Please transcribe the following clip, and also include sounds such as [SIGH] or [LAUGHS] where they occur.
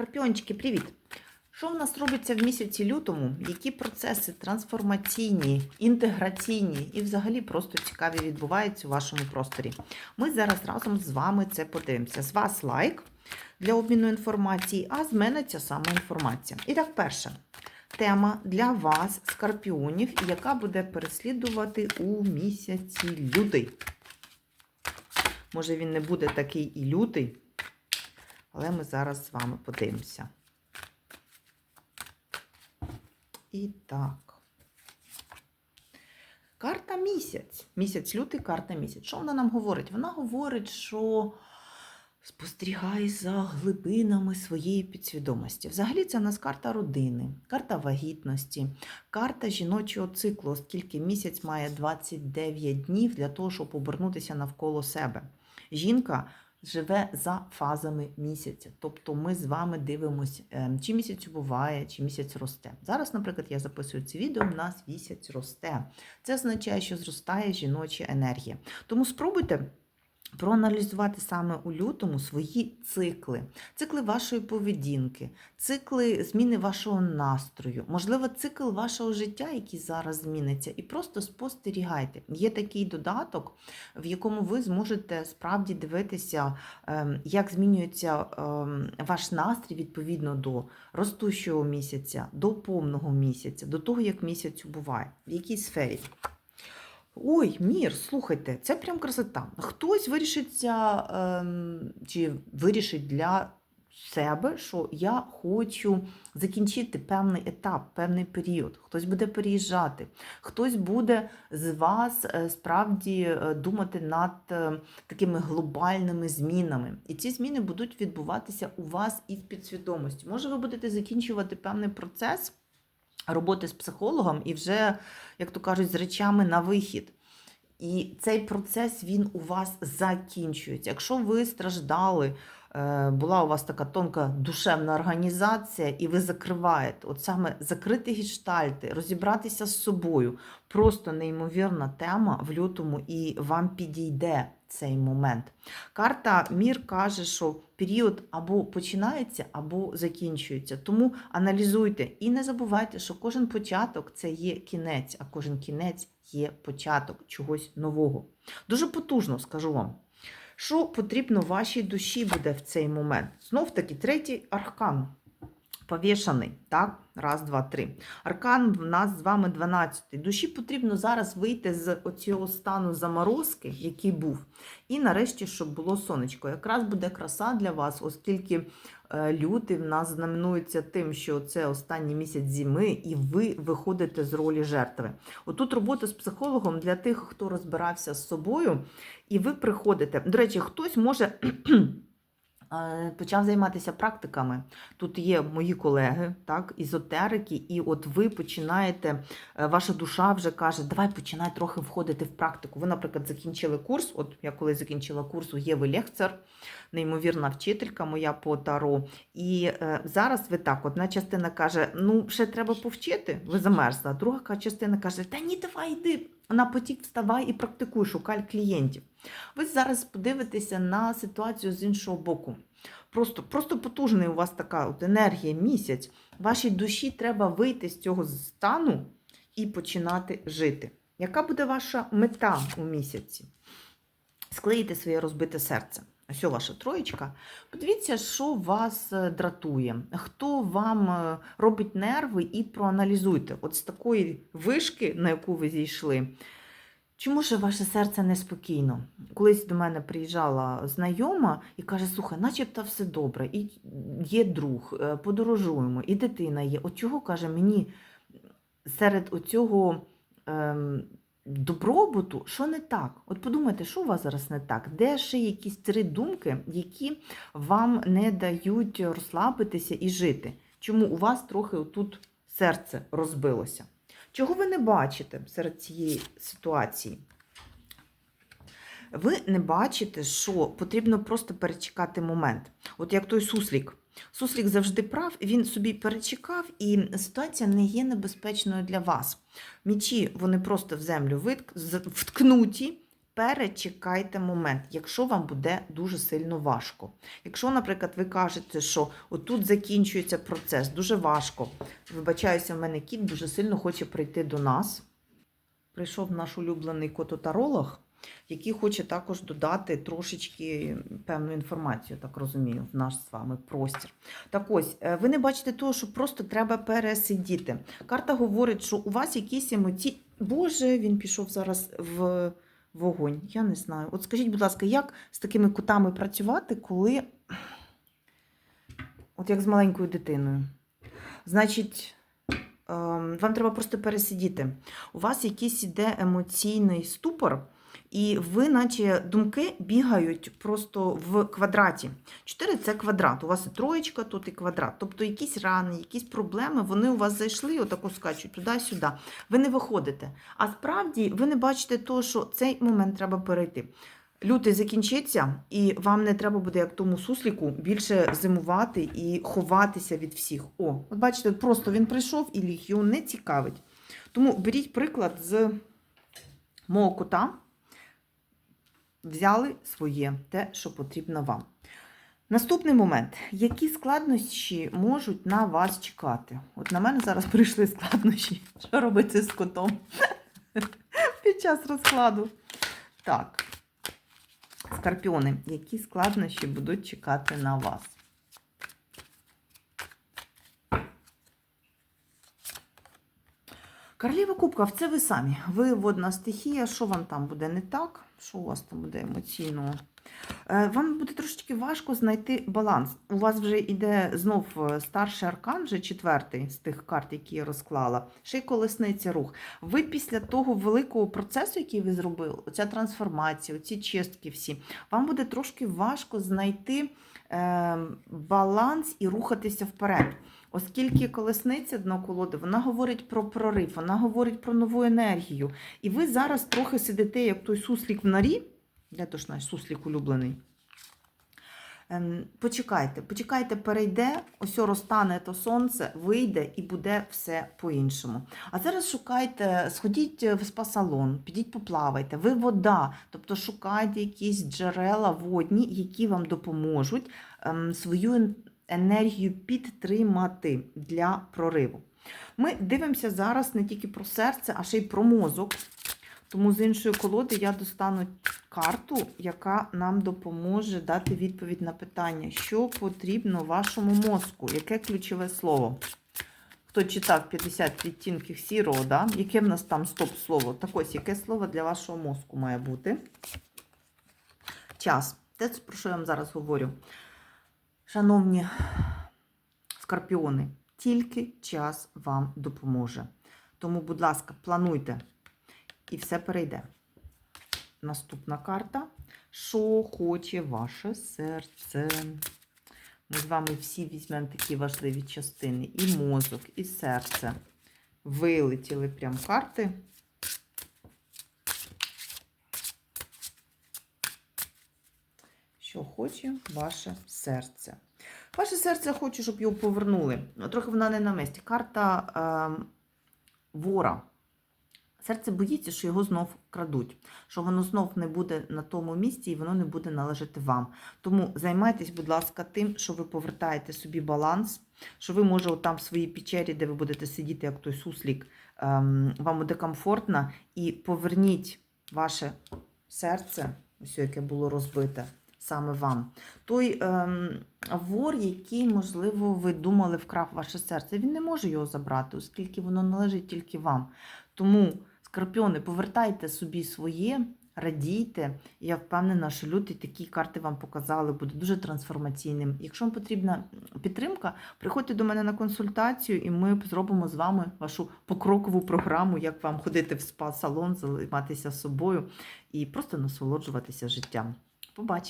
Скорпіончики, привіт! Що в нас робиться в місяці лютому? Які процеси трансформаційні, інтеграційні і взагалі просто цікаві відбуваються у вашому просторі? Ми зараз разом з вами це подивимося. З вас лайк для обміну інформації, а з мене ця сама інформація. І так, перша тема для вас, скорпіонів, яка буде переслідувати у місяці лютий. Може, він не буде такий і лютий, але ми зараз з вами подивимося. І так. Карта місяць. Місяць лютий, карта місяць. Що вона нам говорить? Вона говорить, що спостерігай за глибинами своєї підсвідомості. Взагалі, це в нас карта родини, карта вагітності, карта жіночого циклу, оскільки місяць має 29 днів для того, щоб обернутися навколо себе. Жінка живе за фазами місяця. Тобто ми з вами дивимося, чи місяць буває, чи місяць росте. Зараз, наприклад, я записую це відео, у нас місяць росте. Це означає, що зростає жіноча енергія. Тому спробуйте. Проаналізувати саме у лютому свої цикли, цикли вашої поведінки, цикли зміни вашого настрою, можливо, цикл вашого життя, який зараз зміниться, і просто спостерігайте. Є такий додаток, в якому ви зможете справді дивитися, ем, як змінюється ем, ваш настрій відповідно до ростущого місяця, до повного місяця, до того, як місяць буває, в якій сфері. Ой, мір, слухайте, це прям красота. Хтось вирішиться ем, чи вирішить для себе, що я хочу закінчити певний етап, певний період. Хтось буде переїжджати, хтось буде з вас е, справді е, думати над е, такими глобальними змінами. І ці зміни будуть відбуватися у вас і в підсвідомості. Може, ви будете закінчувати певний процес роботи з психологом і вже, як то кажуть, з речами на вихід. І цей процес він у вас закінчується. Якщо ви страждали, е, була у вас така тонка душевна організація, і ви закриваєте, от саме закрити гештальти, розібратися з собою просто неймовірна тема в лютому, і вам підійде цей момент. Карта Мір каже, що період або починається, або закінчується. Тому аналізуйте і не забувайте, що кожен початок це є кінець, а кожен кінець є початок чогось нового. Дуже потужно скажу вам. Що потрібно вашій душі буде в цей момент? Знов таки, третій аркан повішаний. Так, раз, два, три. Аркан в нас з вами 12. Душі потрібно зараз вийти з оцього стану заморозки, який був, і нарешті, щоб було сонечко. Якраз буде краса для вас, оскільки е, лютий в нас знаменується тим, що це останній місяць зими, і ви виходите з ролі жертви. Отут робота з психологом для тих, хто розбирався з собою, і ви приходите. До речі, хтось може. Е, почав займатися практиками. Тут є мої колеги, так, ізотерики, і от ви починаєте, е, ваша душа вже каже, давай починай трохи входити в практику. Ви, наприклад, закінчили курс. От я коли закінчила курс у Єви Лехцер, неймовірна вчителька моя по таро. І е, зараз ви так, одна частина каже: ну, ще треба повчити, ви замерзла. Друга частина каже, та ні, давай йди. На потік вставай і практикуй, шукай клієнтів. Ви зараз подивитеся на ситуацію з іншого боку. Просто просто потужний у вас така от енергія, місяць. Вашій душі треба вийти з цього стану і починати жити. Яка буде ваша мета у місяці? Склеїти своє розбите серце. Ось ваша троєчка. Подивіться, що вас е, дратує, хто вам е, робить нерви, і проаналізуйте. От з такої вишки, на яку ви зійшли, чому ж ваше серце неспокійно? Колись до мене приїжджала знайома і каже: слухай, начебто все добре, і є друг, е, подорожуємо, і дитина є. От чого каже мені серед оцього. Ем, добробуту, що не так? От подумайте, що у вас зараз не так? Де ще якісь три думки, які вам не дають розслабитися і жити? Чому у вас трохи тут серце розбилося? Чого ви не бачите серед цієї ситуації? Ви не бачите, що потрібно просто перечекати момент. От як той суслік. Суслік завжди прав, він собі перечекав, і ситуація не є небезпечною для вас. Мічі вони просто в землю вткнуті, перечекайте момент, якщо вам буде дуже сильно важко. Якщо, наприклад, ви кажете, що отут закінчується процес, дуже важко. Вибачаюся, в мене кіт дуже сильно хоче прийти до нас. Прийшов наш улюблений кототаролог, який хоче також додати трошечки певну інформацію, так розумію, в наш з вами простір. Так ось, е, ви не бачите того, що просто треба пересидіти. Карта говорить, що у вас якісь емоції. Боже, він пішов зараз в вогонь. Я не знаю. От скажіть, будь ласка, як з такими котами працювати, коли. От як з маленькою дитиною? Значить, ем, вам треба просто пересидіти. У вас якийсь іде емоційний ступор, і ви, наче думки, бігають просто в квадраті. 4 це квадрат. У вас і троєчка, тут і квадрат. Тобто якісь рани, якісь проблеми, вони у вас зайшли, отако скачуть туди-сюди. Ви не виходите. А справді ви не бачите того, що цей момент треба перейти. Лютий закінчиться, і вам не треба буде, як тому сусліку, більше зимувати і ховатися від всіх. О, от бачите, просто він прийшов і ліг, його не цікавить. Тому беріть приклад з мого кота, взяли своє, те, що потрібно вам. Наступний момент. Які складнощі можуть на вас чекати? От на мене зараз прийшли складнощі. Що робити з котом [LAUGHS] під час розкладу? Так. Скорпіони, які складнощі будуть чекати на вас? Королева Кубків, це ви самі. Ви водна стихія. Що вам там буде не так? Що у вас там буде емоційного? Е, Вам буде трошечки важко знайти баланс. У вас вже йде знов е, старший аркан, вже четвертий з тих карт, які я розклала. Ще й колесниця рух. Ви після того великого процесу, який ви зробили, оця трансформація, оці чистки всі, вам буде трошки важко знайти е, баланс і рухатися вперед. Оскільки колесниця дно колоди, вона говорить про прорив, вона говорить про нову енергію. І ви зараз трохи сидите, як той суслік в норі, де то ж наш суслік улюблений. Ем, Почекайте, почекайте, перейде, ось розтане то сонце, вийде і буде все по-іншому. А зараз шукайте, сходіть в спа-салон, підіть поплавайте, ви вода, тобто шукайте якісь джерела водні, які вам допоможуть ем, свою енергію підтримати для прориву. Ми дивимося зараз не тільки про серце, а ще й про мозок. Тому з іншої колоди я достану карту, яка нам допоможе дати відповідь на питання, що потрібно вашому мозку, яке ключове слово. Хто читав 50 відтінків сірого, да? яке в нас там стоп-слово? Так ось, яке слово для вашого мозку має бути? Час. Те, про що я вам зараз говорю. Шановні скорпіони, тільки час вам допоможе. Тому, будь ласка, плануйте і все перейде. Наступна карта. Що хоче ваше серце? Ми з вами всі візьмемо такі важливі частини. І мозок, і серце. Вилетіли прям карти. Що хоче ваше серце? Ваше серце хоче, щоб його повернули. Ну, Трохи вона не на місці. Карта е, вора. Серце боїться, що його знов крадуть, що воно знов не буде на тому місці і воно не буде належати вам. Тому займайтесь, будь ласка, тим, що ви повертаєте собі баланс, що ви, може, там в своїй печері, де ви будете сидіти, як той суслік, ем, вам буде комфортно, і поверніть ваше серце, ось яке було розбите, саме вам. Той ем, вор, який, можливо, ви думали, вкрав ваше серце, він не може його забрати, оскільки воно належить тільки вам. Тому, скорпіони, повертайте собі своє, радійте. Я впевнена, що лютий такі карти вам показали, буде дуже трансформаційним. Якщо вам потрібна підтримка, приходьте до мене на консультацію, і ми зробимо з вами вашу покрокову програму, як вам ходити в спа-салон, займатися собою і просто насолоджуватися життям. Побачимо!